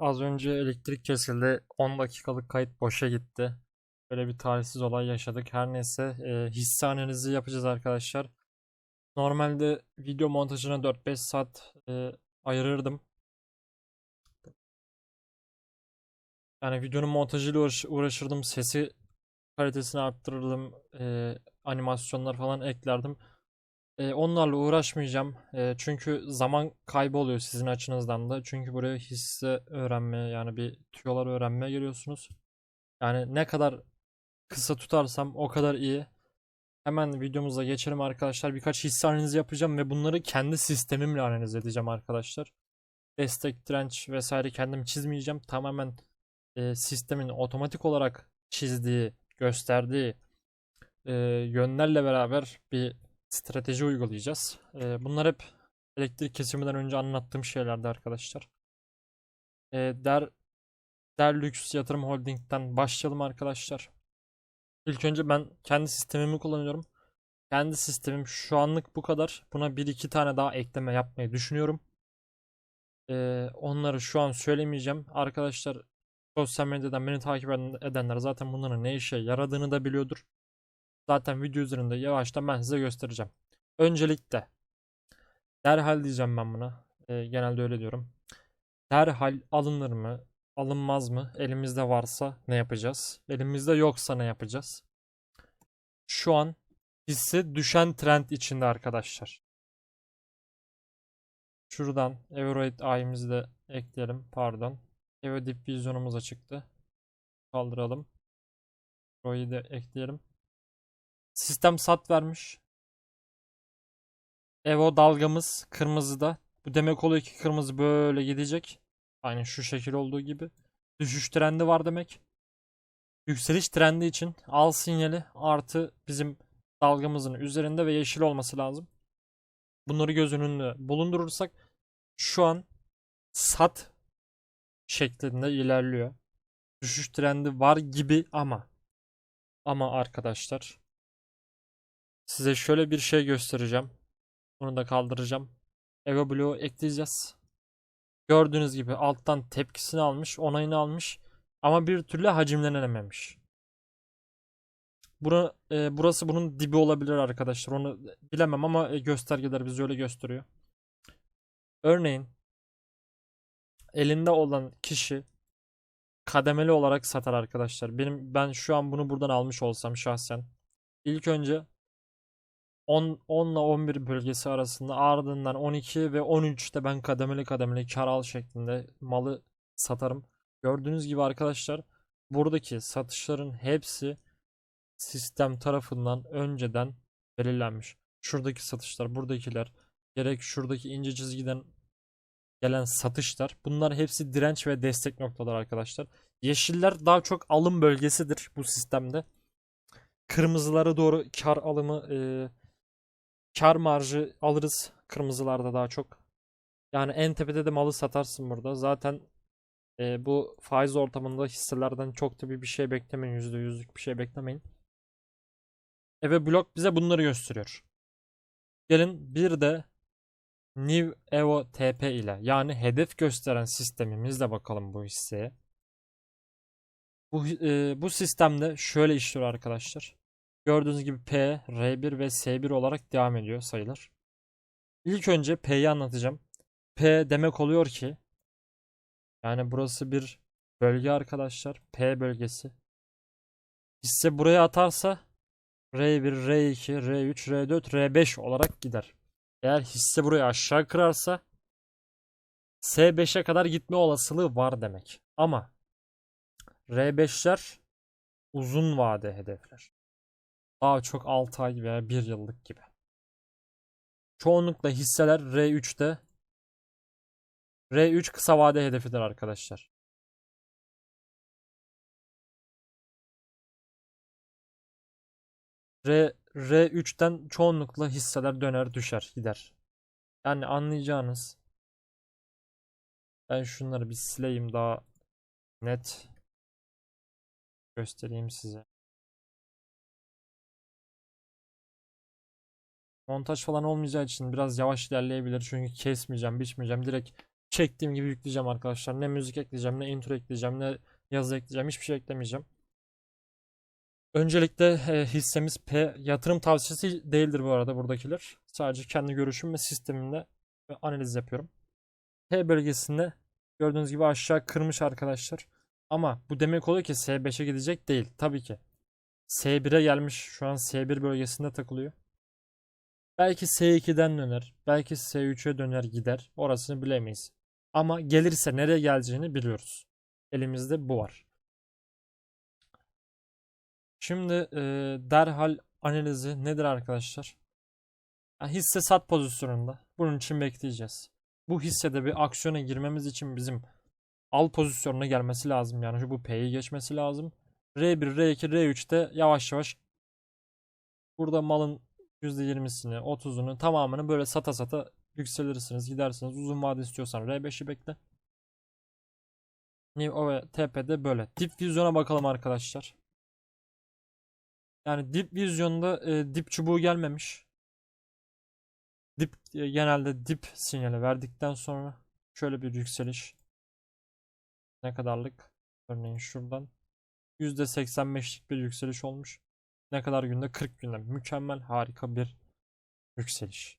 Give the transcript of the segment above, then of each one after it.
Az önce elektrik kesildi. 10 dakikalık kayıt boşa gitti. Böyle bir talihsiz olay yaşadık. Her neyse e, hisse analizi yapacağız arkadaşlar. Normalde video montajına 4-5 saat e, ayırırdım. Yani videonun montajıyla uğraş- uğraşırdım. Sesi kalitesini arttırırdım. e, animasyonlar falan eklerdim. E, onlarla uğraşmayacağım. E, çünkü zaman kaybı oluyor sizin açınızdan da. Çünkü buraya hisse öğrenmeye yani bir tüyolar öğrenmeye geliyorsunuz. Yani ne kadar kısa tutarsam o kadar iyi. Hemen videomuza geçelim arkadaşlar. Birkaç hisse analizi yapacağım ve bunları kendi sistemimle analiz edeceğim arkadaşlar. Destek, direnç vesaire kendim çizmeyeceğim. Tamamen e, sistemin otomatik olarak çizdiği, gösterdiği e, yönlerle beraber bir strateji uygulayacağız. E, bunlar hep elektrik kesiminden önce anlattığım şeylerdi arkadaşlar. E, Der Der Lüks Yatırım Holding'den başlayalım arkadaşlar. İlk önce ben kendi sistemimi kullanıyorum. Kendi sistemim şu anlık bu kadar. Buna bir iki tane daha ekleme yapmayı düşünüyorum. E, onları şu an söylemeyeceğim. Arkadaşlar sosyal medyadan beni takip eden- edenler zaten bunların ne işe yaradığını da biliyordur. Zaten video üzerinde yavaştan ben size göstereceğim. Öncelikle derhal diyeceğim ben buna. Ee, genelde öyle diyorum. Derhal alınır mı? Alınmaz mı? Elimizde varsa ne yapacağız? Elimizde yoksa ne yapacağız? Şu an hisse düşen trend içinde arkadaşlar. Şuradan Everate A'imizi de ekleyelim. Pardon. Evo Dip vizyonumuza çıktı. Kaldıralım. Da ekleyelim. Sistem sat vermiş. Evo dalgamız kırmızıda. Bu demek oluyor ki kırmızı böyle gidecek. Aynı şu şekil olduğu gibi. Düşüş trendi var demek. Yükseliş trendi için al sinyali artı bizim dalgamızın üzerinde ve yeşil olması lazım. Bunları göz önünde bulundurursak şu an sat şeklinde ilerliyor. Düşüş trendi var gibi ama ama arkadaşlar size şöyle bir şey göstereceğim. Bunu da kaldıracağım. Ego Blue ekleyeceğiz. Gördüğünüz gibi alttan tepkisini almış, onayını almış ama bir türlü hacimlenememiş. Bura, e, burası bunun dibi olabilir arkadaşlar. Onu bilemem ama e, göstergeler bize öyle gösteriyor. Örneğin elinde olan kişi kademeli olarak satar arkadaşlar. Benim ben şu an bunu buradan almış olsam şahsen ilk önce 10, 10 ile 11 bölgesi arasında ardından 12 ve 13'te ben kademeli kademeli kar al şeklinde malı satarım. Gördüğünüz gibi arkadaşlar buradaki satışların hepsi sistem tarafından önceden belirlenmiş. Şuradaki satışlar, buradakiler, gerek şuradaki ince çizgiden gelen satışlar bunlar hepsi direnç ve destek noktalar arkadaşlar. Yeşiller daha çok alım bölgesidir bu sistemde. Kırmızılara doğru kar alımı e, kar marjı alırız kırmızılarda daha çok. Yani en tepede de malı satarsın burada. Zaten e, bu faiz ortamında hisselerden çok tabii bir şey beklemeyin. %100'lük bir şey beklemeyin. E ve blok bize bunları gösteriyor. Gelin bir de New Evo TP ile yani hedef gösteren sistemimizle bakalım bu hisseye. Bu, e, bu sistemde şöyle işliyor arkadaşlar. Gördüğünüz gibi P, R1 ve S1 olarak devam ediyor sayılar. İlk önce P'yi anlatacağım. P demek oluyor ki yani burası bir bölge arkadaşlar. P bölgesi. Hisse buraya atarsa R1, R2, R3, R4, R5 olarak gider. Eğer hisse burayı aşağı kırarsa S5'e kadar gitme olasılığı var demek. Ama R5'ler uzun vade hedefler. Daha çok 6 ay veya 1 yıllık gibi. Çoğunlukla hisseler R3'te R3 kısa vade hedefidir arkadaşlar. R, R3'ten çoğunlukla hisseler döner düşer gider. Yani anlayacağınız ben şunları bir sileyim daha net göstereyim size. Montaj falan olmayacağı için biraz yavaş ilerleyebilir çünkü kesmeyeceğim, biçmeyeceğim. Direkt çektiğim gibi yükleyeceğim arkadaşlar. Ne müzik ekleyeceğim, ne intro ekleyeceğim, ne yazı ekleyeceğim. Hiçbir şey eklemeyeceğim. Öncelikle e, hissemiz P yatırım tavsiyesi değildir bu arada buradakiler. Sadece kendi görüşüm ve sistemimle analiz yapıyorum. P bölgesinde gördüğünüz gibi aşağı kırmış arkadaşlar. Ama bu demek oluyor ki S5'e gidecek değil. Tabii ki. S1'e gelmiş. Şu an S1 bölgesinde takılıyor. Belki S2'den döner. Belki S3'e döner gider. Orasını bilemeyiz. Ama gelirse nereye geleceğini biliyoruz. Elimizde bu var. Şimdi e, derhal analizi nedir arkadaşlar? Ya hisse sat pozisyonunda. Bunun için bekleyeceğiz. Bu hissede bir aksiyona girmemiz için bizim al pozisyonuna gelmesi lazım. Yani şu bu P'yi geçmesi lazım. R1, R2, R3'te yavaş yavaş burada malın %20'sini, 30'unu tamamını böyle sata sata yükselirsiniz, gidersiniz. Uzun vade istiyorsan R5'i bekle. New ve TP'de böyle. Dip vizyona bakalım arkadaşlar. Yani dip vizyonda e, dip çubuğu gelmemiş. Dip e, genelde dip sinyali verdikten sonra şöyle bir yükseliş. Ne kadarlık? Örneğin şuradan %85'lik bir yükseliş olmuş. Ne kadar günde? 40 günde. Mükemmel, harika bir yükseliş.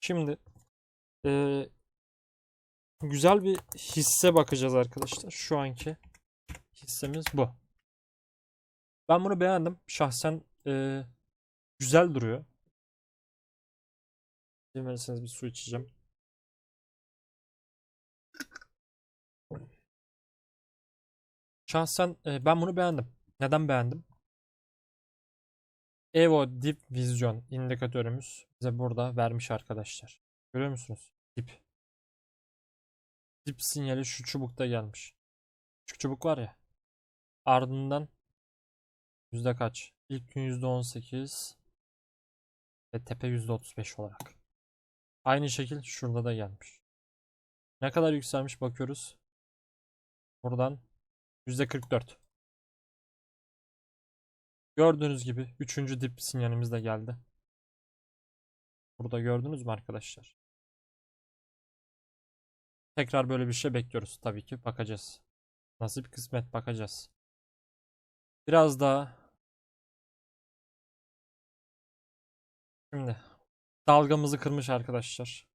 Şimdi e, güzel bir hisse bakacağız arkadaşlar. Şu anki hissemiz bu. Ben bunu beğendim. Şahsen e, güzel duruyor. İzin verirseniz bir su içeceğim. Şahsen e, ben bunu beğendim. Neden beğendim? Evo Dip Vision indikatörümüz bize burada vermiş arkadaşlar. Görüyor musunuz? Dip. Dip sinyali şu çubukta gelmiş. Şu çubuk var ya. Ardından yüzde kaç? İlk gün yüzde 18 ve tepe yüzde 35 olarak. Aynı şekil şurada da gelmiş. Ne kadar yükselmiş bakıyoruz. Buradan %44. Gördüğünüz gibi 3. dip sinyalimiz de geldi. Burada gördünüz mü arkadaşlar? Tekrar böyle bir şey bekliyoruz tabii ki. Bakacağız. Nasip kısmet bakacağız. Biraz daha Şimdi dalgamızı kırmış arkadaşlar.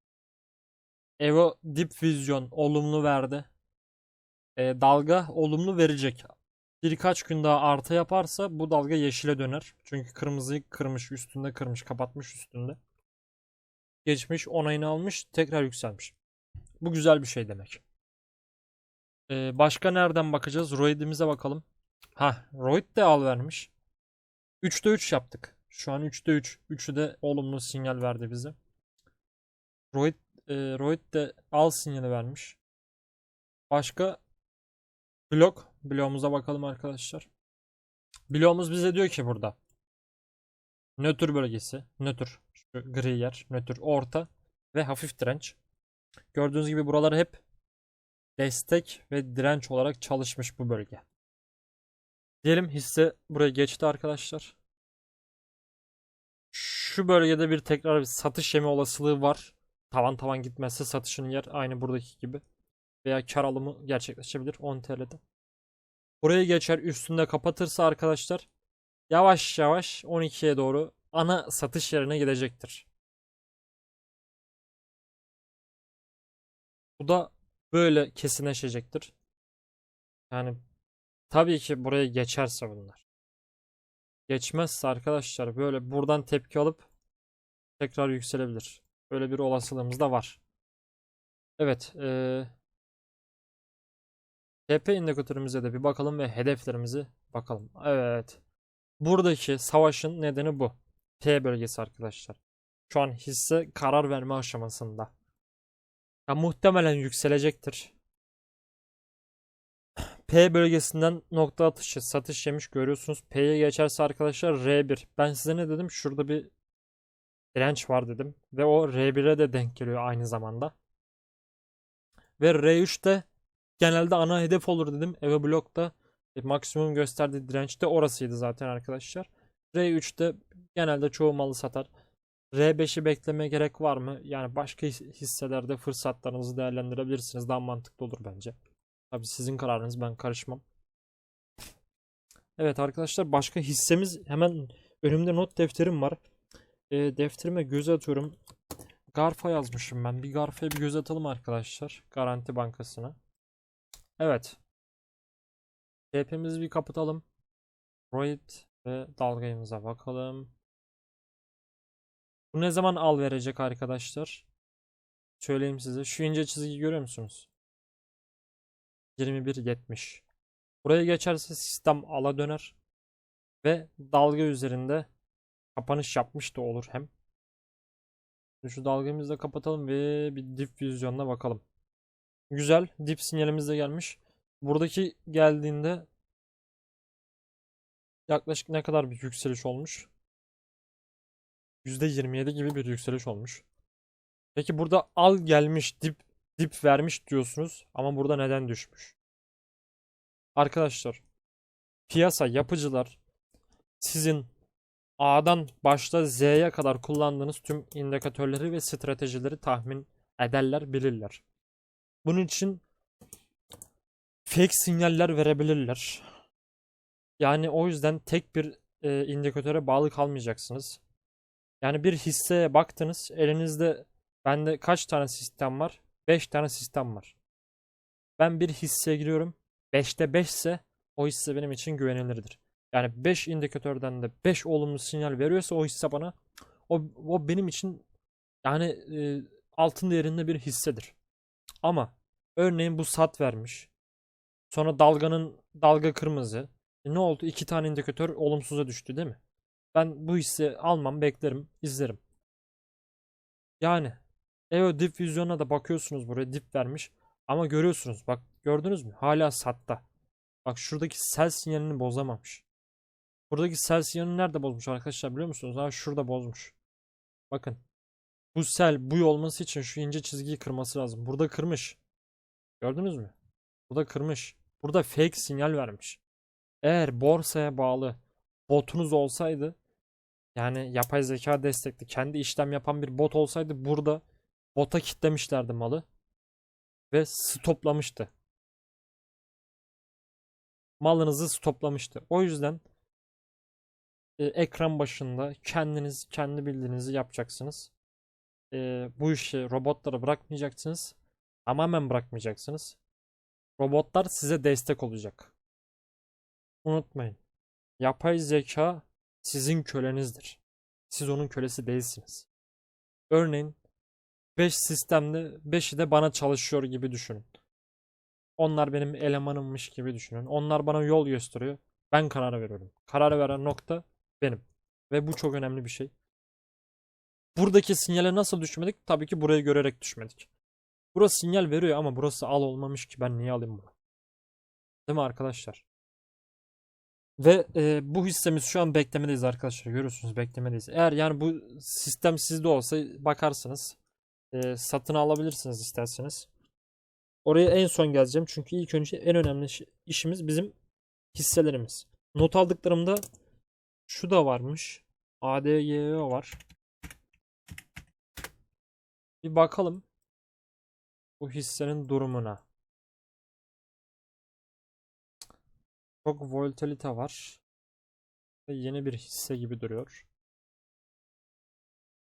Evo Dip Vision olumlu verdi. E, dalga olumlu verecek. Birkaç gün daha artı yaparsa bu dalga yeşile döner. Çünkü kırmızıyı kırmış üstünde kırmış kapatmış üstünde. Geçmiş onayını almış tekrar yükselmiş. Bu güzel bir şey demek. E, başka nereden bakacağız? Roid'imize bakalım. Ha, Roid de al vermiş. 3'te 3 yaptık. Şu an 3'te 3. 3'ü de olumlu sinyal verdi bize. Roid, e, Roid de al sinyali vermiş. Başka blok. Bloğumuza bakalım arkadaşlar. Bloğumuz bize diyor ki burada. Nötr bölgesi. Nötr. Şu gri yer. Nötr. Orta. Ve hafif direnç. Gördüğünüz gibi buraları hep destek ve direnç olarak çalışmış bu bölge. Diyelim hisse buraya geçti arkadaşlar. Şu bölgede bir tekrar bir satış yeme olasılığı var. Tavan tavan gitmezse satışın yer aynı buradaki gibi. Veya kar alımı gerçekleşebilir 10 TL'de. Burayı geçer üstünde kapatırsa arkadaşlar yavaş yavaş 12'ye doğru ana satış yerine gidecektir. Bu da böyle kesinleşecektir. Yani tabii ki buraya geçerse bunlar. Geçmezse arkadaşlar böyle buradan tepki alıp tekrar yükselebilir. Böyle bir olasılığımız da var. Evet. Ee, TP indikatörümüze de bir bakalım ve hedeflerimizi bakalım. Evet. Buradaki savaşın nedeni bu. P bölgesi arkadaşlar. Şu an hisse karar verme aşamasında. Ya muhtemelen yükselecektir. P bölgesinden nokta atışı satış yemiş görüyorsunuz. P'ye geçerse arkadaşlar R1. Ben size ne dedim? Şurada bir direnç var dedim. Ve o R1'e de denk geliyor aynı zamanda. Ve R3 de genelde ana hedef olur dedim. Eve blokta e, maksimum gösterdiği direnç de orasıydı zaten arkadaşlar. R3'te genelde çoğu malı satar. R5'i beklemeye gerek var mı? Yani başka his- hisselerde fırsatlarınızı değerlendirebilirsiniz. Daha mantıklı olur bence. Tabii sizin kararınız ben karışmam. Evet arkadaşlar başka hissemiz hemen önümde not defterim var. E, defterime göz atıyorum. Garfa yazmışım ben. Bir Garfa'ya bir göz atalım arkadaşlar. Garanti Bankası'na. Evet. TP'mizi bir kapatalım. Roid ve dalgayımıza bakalım. Bu ne zaman al verecek arkadaşlar? Söyleyeyim size. Şu ince çizgiyi görüyor musunuz? 21.70. Buraya geçerse sistem ala döner. Ve dalga üzerinde kapanış yapmış da olur hem. Şu dalgamızı da kapatalım ve bir dip vizyonuna bakalım. Güzel. Dip sinyalimiz de gelmiş. Buradaki geldiğinde yaklaşık ne kadar bir yükseliş olmuş? %27 gibi bir yükseliş olmuş. Peki burada al gelmiş dip dip vermiş diyorsunuz ama burada neden düşmüş? Arkadaşlar piyasa yapıcılar sizin A'dan başta Z'ye kadar kullandığınız tüm indikatörleri ve stratejileri tahmin ederler, bilirler. Bunun için fake sinyaller verebilirler. Yani o yüzden tek bir e, indikatöre bağlı kalmayacaksınız. Yani bir hisseye baktınız, elinizde bende kaç tane sistem var? 5 tane sistem var. Ben bir hisseye giriyorum. 5'te 5 ise o hisse benim için güvenilirdir. Yani 5 indikatörden de 5 olumlu sinyal veriyorsa o hisse bana o, o benim için yani e, altın değerinde bir hissedir. Ama örneğin bu sat vermiş. Sonra dalganın dalga kırmızı. E ne oldu? İki tane indikatör olumsuza düştü değil mi? Ben bu hisse almam, beklerim, izlerim. Yani EO dip vizyonuna da bakıyorsunuz buraya dip vermiş. Ama görüyorsunuz bak gördünüz mü? Hala satta. Bak şuradaki sell sinyalini bozamamış. Buradaki sell sinyalini nerede bozmuş arkadaşlar biliyor musunuz? Ha şurada bozmuş. Bakın. Bu sell buy olması için şu ince çizgiyi kırması lazım. Burada kırmış. Gördünüz mü? Burada kırmış. Burada fake sinyal vermiş. Eğer borsaya bağlı botunuz olsaydı yani yapay zeka destekli kendi işlem yapan bir bot olsaydı burada bota kitlemişlerdi malı ve stoplamıştı. Malınızı stoplamıştı. O yüzden e, ekran başında kendiniz kendi bildiğinizi yapacaksınız. E, bu işi robotlara bırakmayacaksınız. Tamamen bırakmayacaksınız. Robotlar size destek olacak. Unutmayın. Yapay zeka sizin kölenizdir. Siz onun kölesi değilsiniz. Örneğin 5 sistemde 5'i de bana çalışıyor gibi düşünün. Onlar benim elemanımmış gibi düşünün. Onlar bana yol gösteriyor. Ben karar veriyorum. Karar veren nokta benim. Ve bu çok önemli bir şey. Buradaki sinyale nasıl düşmedik? Tabii ki burayı görerek düşmedik. Burası sinyal veriyor ama burası al olmamış ki ben niye alayım bunu? Değil mi arkadaşlar? Ve e, bu hissemiz şu an beklemedeyiz arkadaşlar. Görüyorsunuz beklemedeyiz. Eğer yani bu sistem sizde olsa bakarsınız. E, satın alabilirsiniz isterseniz. Oraya en son geleceğim. Çünkü ilk önce en önemli şi- işimiz bizim hisselerimiz. Not aldıklarımda şu da varmış. ADGO var. Bir bakalım bu hissenin durumuna. Çok volatilite var. Ve yeni bir hisse gibi duruyor.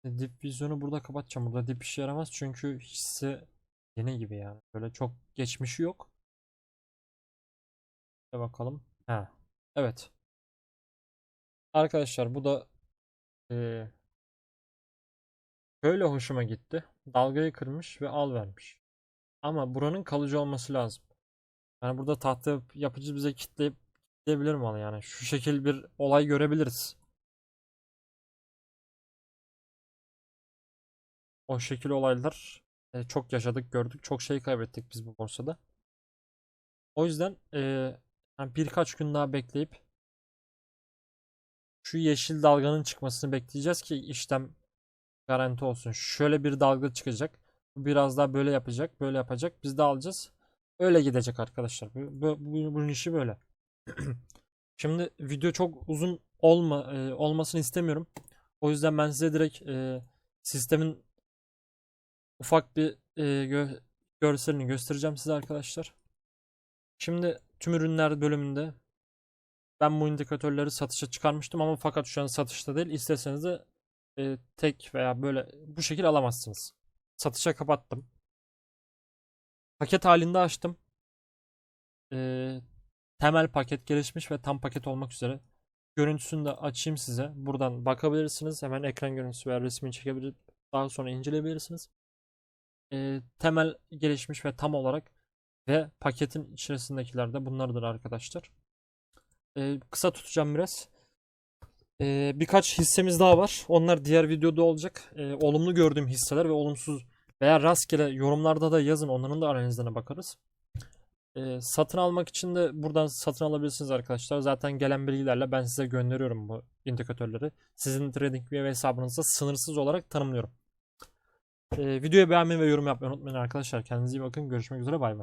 E, Dip vizyonu burada kapatacağım. Burada dip işe yaramaz çünkü hisse yeni gibi yani. Böyle çok geçmişi yok. Bir bakalım. Ha. Evet. Arkadaşlar bu da e, böyle hoşuma gitti. Dalgayı kırmış ve al vermiş. Ama buranın kalıcı olması lazım. Yani burada tahta yapıcı bize kitleyip kitleyebilir malı yani. Şu şekil bir olay görebiliriz. O şekil olaylar e, çok yaşadık, gördük. Çok şey kaybettik biz bu borsada. O yüzden e, yani birkaç gün daha bekleyip şu yeşil dalganın çıkmasını bekleyeceğiz ki işlem garanti olsun. Şöyle bir dalga çıkacak. Biraz daha böyle yapacak, böyle yapacak. Biz de alacağız. Öyle gidecek arkadaşlar. Bu, bu, bu- bunun işi böyle. Şimdi video çok uzun olma e, olmasını istemiyorum. O yüzden ben size direkt e, sistemin ufak bir e, gö- görselini göstereceğim size arkadaşlar. Şimdi tüm ürünler bölümünde ben bu indikatörleri satışa çıkarmıştım ama fakat şu an satışta değil. İsterseniz de e, tek veya böyle bu şekil alamazsınız. Satışa kapattım. Paket halinde açtım. E, temel paket gelişmiş ve tam paket olmak üzere. Görüntüsünü de açayım size. Buradan bakabilirsiniz. Hemen ekran görüntüsü veya resmini çekebilir. Daha sonra inceleyebilirsiniz. E, temel gelişmiş ve tam olarak ve paketin içerisindekiler de bunlardır arkadaşlar. E, kısa tutacağım biraz. E, birkaç hissemiz daha var. Onlar diğer videoda olacak. E, olumlu gördüğüm hisseler ve olumsuz veya rastgele yorumlarda da yazın. Onların da analizlerine bakarız. E, satın almak için de buradan satın alabilirsiniz arkadaşlar. Zaten gelen bilgilerle ben size gönderiyorum bu indikatörleri. Sizin TradingView hesabınızda sınırsız olarak tanımlıyorum. E, videoyu beğenmeyi ve yorum yapmayı unutmayın arkadaşlar. Kendinize iyi bakın. Görüşmek üzere. Bay bay.